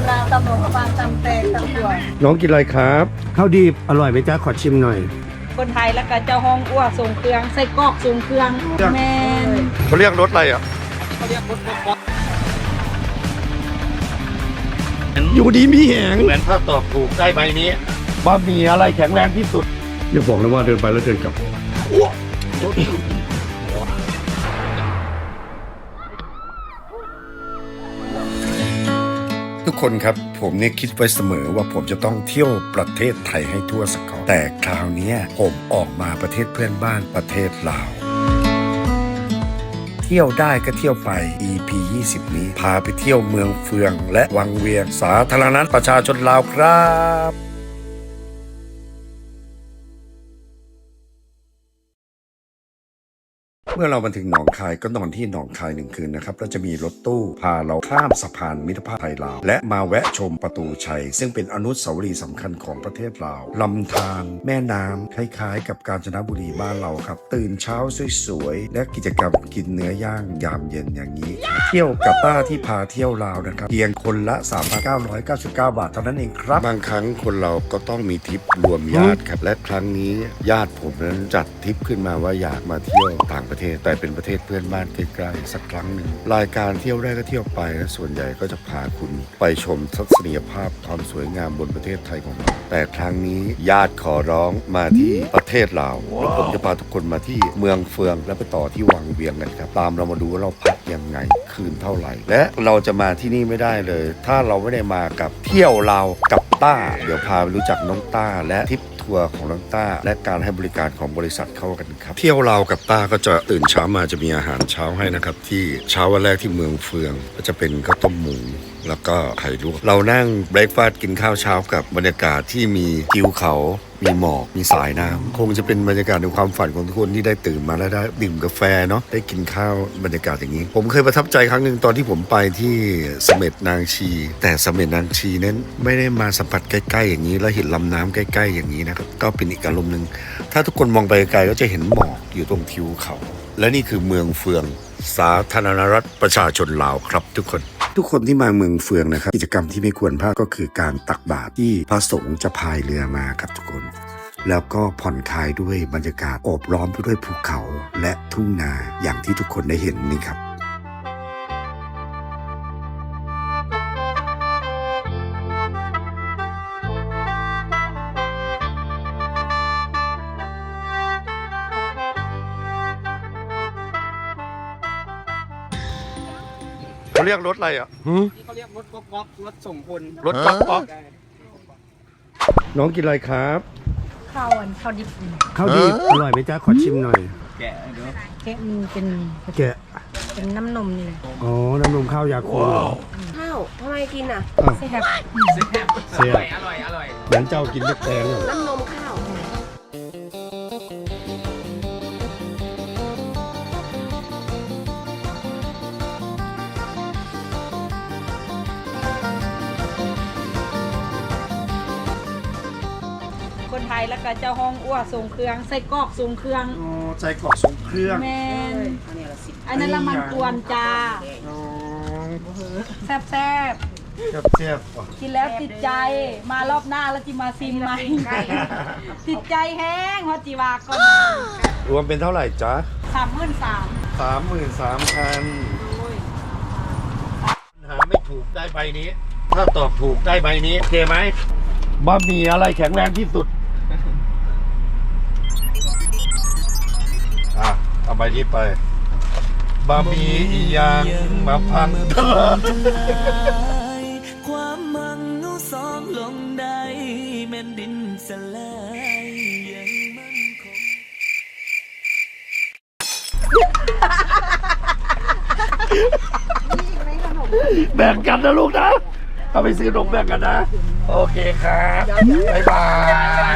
ำลาวตำหลวงปลาตำแตงตำตัวน้องกินอะไรครับข้าวดีบอร่อยไหมจ๊ะขอชิมหน่อย คนไทยแล้วก็เจ้าห้องอ้วส่งเครื่องใส่กรอกส่งเครื่องแมนเขาเรียกรถอะไรอะอยู่ดีมีแหงเหมือนถ้าตอบถูกได้ใบนี้ว่ามีอะไรแข็งแรงที่สุดอย่าบอกนะว่าเดินไปแล้วเดินกลับ คนครับ ผมเนี่ยคิดไว้เสมอว่าผมจะต้องเที่ยวประเทศไทยให้ทั่วสกอแต่คราวนี้ผมออกมาประเทศเพื่อนบ้านประเทศลาว เที่ยวได้ก็เที่ยวไป EP 20 นี้ พาไปเที่ยวเมืองเฟือง และวังเวียงสาธารณรัฐประชาชนลาวครับ เมื่อเรามาถึงหนองคายก็นอนที่หนองคายหนึ่งคืนนะครับแล้วจะมีรถตู้พาเราข้ามสะพานมิตรภาพไทยลาว และมาแวะชมประตูชัย ซึ่งเป็นอนุสาวรีย์สำคัญของประเทศลาวลำธารแม่น้ำคล้ายๆ กับกาญจนบุรีบ้านเราครับ ตื่นเช้าสวยๆ และกิจกรรมกินเนื้อย่างยามเย็นอย่างนี้ เที่ยวกับป้าที่พาเที่ยวลาวนะครับเพียงคนละ 3,999 บาทเท่านั้นเองครับบางครั้งคนเราก็ต้องมีทริปรวมญาติครับและครั้งนี้ญาติผมนั้นจัดทริปขึ้นมาว่าอยากมาเที่ยวต่างประเทศแต่เป็นประเทศเพื่อนบ้านใกล้ๆสักครั้งหนึ่งรายการเที่ยวได้ก็เที่ยวไปและส่วนใหญ่ก็จะพาคุณไปชมทัศนียภาพความสวยงามบนประเทศไทยของเราแต่ครั้งนี้ญาติขอร้องมาที่ประเทศลาวผมจะพาทุกคนมาที่เมืองเฟืองแล้วไปต่อที่วังเวียงกันครับตามเรามาดูว่าเราพักยังไงคืนเท่าไหร่ และเราจะมาที่นี่ไม่ได้เลย ถ้าเราไม่ได้มากับเที่ยวลาวกับต้า เดี๋ยวพาไปรู้จักน้องต้าและทริป ทัวร์ของน้องต้า และการให้บริการของบริษัทเข้ากันครับ เที่ยวราวกับต้าก็จะตื่นเช้ามาจะมีอาหารเช้าให้นะครับ ที่เช้าวันแรกที่เมืองเฟือง ก็จะเป็นข้าวต้มหมู แล้วก็ไข่ลวก เรานั่งเบรกฟาสต์กินข้าวเช้ากับบรรยากาศที่มีทิวเขามีหมอก มีสายน้ำคงจะเป็นบรรยากาศในความฝันของทุกคนที่ได้ตื่นมาแล้วได้ดื่มกาแฟเนาะ ได้กินข้าวบรรยากาศอย่างนี้ ผมเคยประทับใจครั้งหนึ่งตอนที่ผมไปที่เสม็ดนางชี แต่เสม็ดนางชีนั้นไม่ได้มาสัมผัสใกล้ ๆ อย่างนี้ แล้วเห็นลำน้ำใกล้ ๆ อย่างนี้นะครับ ก็เป็นอีกอารมณ์หนึ่ง ถ้าทุกคนมองไปไกลก็จะเห็นหมอกอยู่ตรงทิวเขา และนี่คือเมืองเฟือง สาธารณรัฐประชาชนลาวครับทุกคน ทุกคนที่มาเมืองเฟืองนะครับ กิจกรรมที่ไม่ควรพลาดก็คือการตักบาตรที่พระสงฆ์จะพายเรือมาครับทุกคน แล้วก็ผ่อนคลายด้วยบรรยากาศโอบล้อมไปด้วยภูเขาและทุ่งนาอย่างที่ทุกคนได้เห็นนี่ครับ เขาเรียกรถอะไรอะนี่เขาเรียกรถก๊อกก๊อกรถส่งคนรถป๊อกป๊อกน้องกินอะไรครับข้าวอันข้าวดิบข้าวดีอร่อยไหมจ๊ะขอชิมหน่อยแกะเดี๋ยวแกะมันเป็นแกะเป็นน้ำนมนี่แหละอ๋อน้ำนมข้าวยาคูเหรอข้าวทำไมกินอะใช่ครับเสียอร่อยอร่อยเหมือนเจ้ากินเล็กแตงอะน้ำนม คนไทยแล้วก็เจ้าห้องอ้วส่งเครื่องใส่กรอกส่งเครื่องอ๋อใส่กรอกส่งเครื่องแมนอันนี้ละสิบอันนั้นละมันกวนจ้าอ๋อแซ่บแซ่บเสียบๆอะๆกินแล้วติดใจมารอบหน้าแล้วจิมาซิมใหม่ติดใจแห้งฮอจิวาก่อนรวมเป็นเท่าไหร่จ๊ะสามหมื่นสามสามหมื่นสามพันหาไม่ถูกได้ใบนี้ ถ้าตอบถูกได้ใบนี้โอเคไหมบะหมี่อะไรแข็งแรงที่สุด อะเอาใบนี้ไปบะหมี่อีหยางมาพังเถอะความมังนูสองลงได้แม่นดินสลายยังมั่นคงแบ่งกันนะลูกนะเอาไปซื้อนมแบ่งกันนะ โอเคครับบ๊ายบาย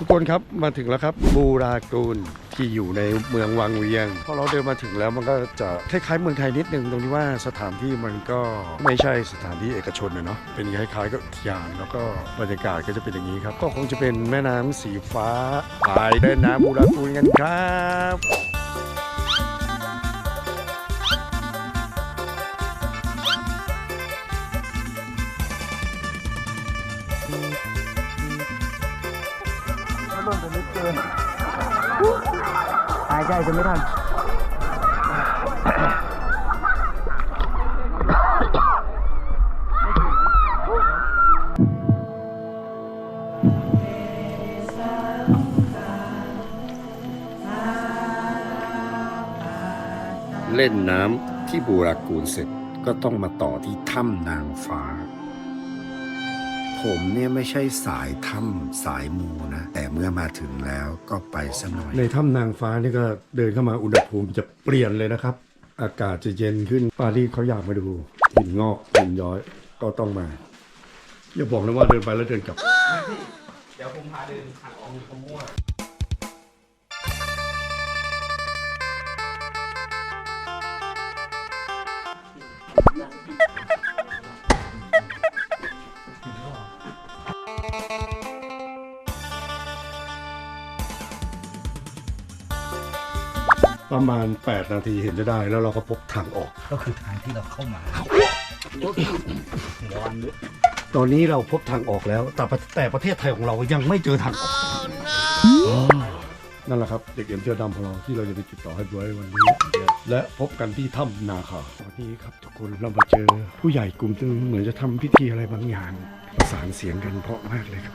ทุกคนครับมาถึงแล้วครับบูรากูล ที่อยู่ในเมืองวังเวียงพอเราเดินมาถึงแล้วมันก็จะคล้ายๆเมืองไทยนิดนึงตรงที่ว่าสถานที่มันก็ไม่ใช่สถานที่เอกชนเนาะเป็นคล้ายๆกับอุทยานแล้วก็บรรยากาศก็จะเป็นอย่างนี้ครับ ก็คงจะเป็นแม่น้ำสีฟ้าไปเดินน้ำบูราตูนกันครับเริ่มจะนิดเกินายใจจะไม่ทันเล่นน้ำที่บูรากูลเสร็จก็ต้องมาต่อที่ถ้ำนางฟ้า ผมเนี่ยไม่ใช่สายถ้ำสายมูนะ แต่เมื่อมาถึงแล้วก็ไปสหน่อยในถ้ำนางฟ้านี่ก็เดินเข้ามาอุณหภูมิจะเปลี่ยนเลยนะครับ อากาศจะเย็นขึ้นปารีสเขาอยากมาดูหินงอกหินย้อยก็ต้องมาอย่าบอกนะว่าเดินไปแล้วเดินกลับ เดี๋ยวผมพาเดินทางออกขมั่ว ประมาณ 8 นาทีเห็นจะได้ แล้วเราก็พบทางออก ก็คือทางที่เราเข้ามาตอนนี้เราพบทางออกแล้ว แต่ประแต่ประเทศไทยของเรายังไม่เจอทางออกนั่นแหละครับ เด็กเอ็นเสื้อดำของเราที่เราจะไปติดต่อให้ด้วยวันนี้ และพบกันที่ถ้ำนาคาวันนี้ครับทุกคนเรามาเจอผู้ใหญ่กลุ่มหนึงเหมือนจะทำพิธีอะไรบางอย่าง ประสานเสียงกันเพราะมากเลยครับ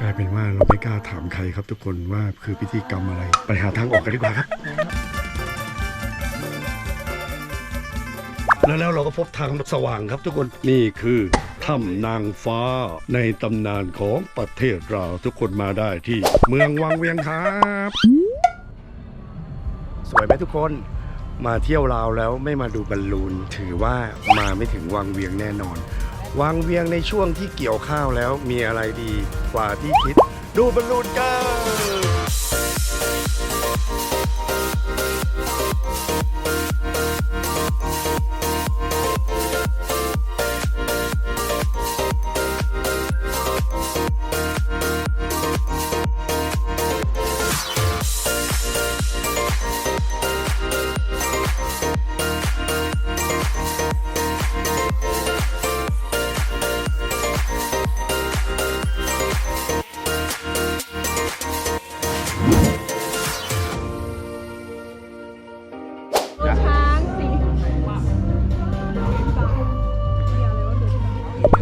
กลายเป็นว่าเราไม่กล้าถามใครครับทุกคนว่าคือพิธีกรรมอะไร ไปหาทางออกกันดีกว่าครับ แล้วแล้วเราก็พบทางสว่างครับทุกคนนี่คือถ้ำนางฟ้าในตำนานของประเทศเราทุกคนมาได้ที่เมืองวังเวียงครับ สวยไหมทุกคนมาเที่ยวลาวแล้วไม่มาดูบอลลูน ถือว่ามาไม่ถึงวังเวียงแน่นอน วังเวียงในช่วงที่เกี่ยวข้าวแล้วมีอะไรดีกว่าที่คิด ดูบอลลูนกัน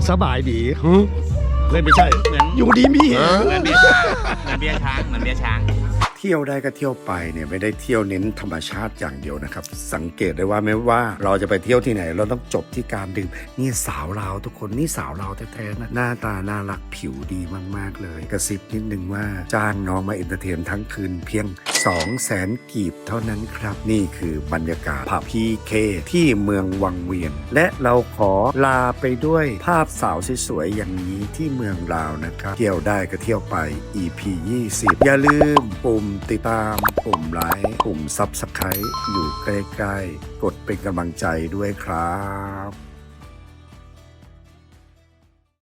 สบายดีฮะเล่นไม่ใช่ เหมือนอยู่ดีมีเหเหมือนเบียร์ช้างเหมือนเบียร์ช้างเหมือนเบียร์ช้าง เที่ยวได้ก็เที่ยวไปเนี่ยไม่ได้เที่ยวเน้นธรรมชาติอย่างเดียวนะครับ สังเกตได้ว่าไม่ว่าเราจะไปเที่ยวที่ไหน เราต้องจบที่การดื่มนี่สาวลาวทุกคนนี่สาวลาวแท้ๆนะหน้าตาน่ารักผิวดีมากๆเลย กระซิบนิดนึงว่าจ้างน้องมาเอนเตอร์เทนทั้งคืนเพียง 2แสนกีบเท่านั้นครับ นี่คือบรรยากาศผับพีเคที่เมืองวังเวียงและเราขอลาไปด้วยภาพสาวสวยๆอย่างนี้ที่เมืองลาวนะครับ เที่ยวได้ก็เที่ยวไป EP 20 อย่าลืมปุ่มติดตาม ปุ่มไลค์ปุ่ม Subscribe อยู่ใกล้ๆ กดเป็นกำลังใจด้วยครับ